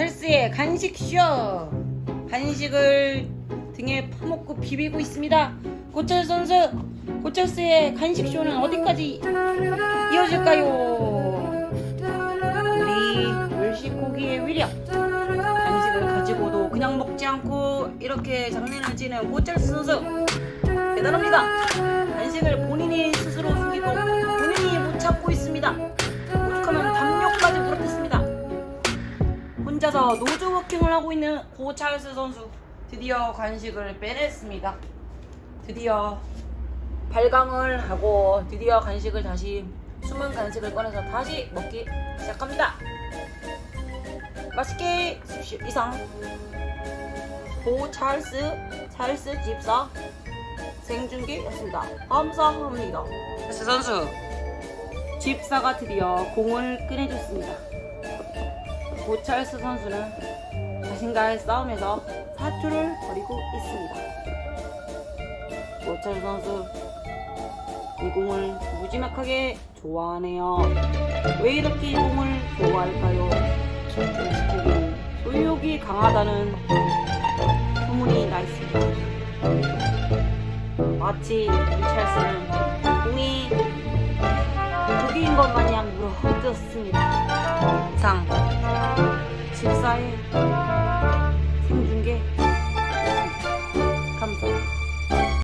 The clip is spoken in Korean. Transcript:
찰스의 간식쇼. 간식을 등에 퍼먹고 비비고 있습니다. 고철 선수 고철스의 간식쇼는 어디까지 이어질까요? 우리 멸시고기의 위력. 간식을 가지고도 그냥 먹지 않고 이렇게 장난을 치는 고철스 선수. 대단합니다. 간식을 본인이 스스로 혼자서 노조 워킹을 하고 있는 고찰스 선수 드디어 간식을 빼냈습니다. 드디어 발광을 하고 드디어 간식을 다시 숨은 간식을 꺼내서 다시 먹기 시작합니다. 맛있게 드십시오. 이상 고찰스 찰스 집사 생중계였습니다. 감사합니다. 찰스 선수 집사가 드디어 공을 꺼내줬습니다. 고찰스 선수는 자신과의 싸움에서 사투를 벌이고 있습니다. 고찰스 선수 이 공을 무지막하게 좋아하네요. 왜 이렇게 이 공을 좋아할까요? 멕시코는 소유욕이 강하다는 소문이 나 있습니다. 마치 이 찰스는 공이 독인 것 마냥 물어뜯었습니다. 이상 집사의 생중계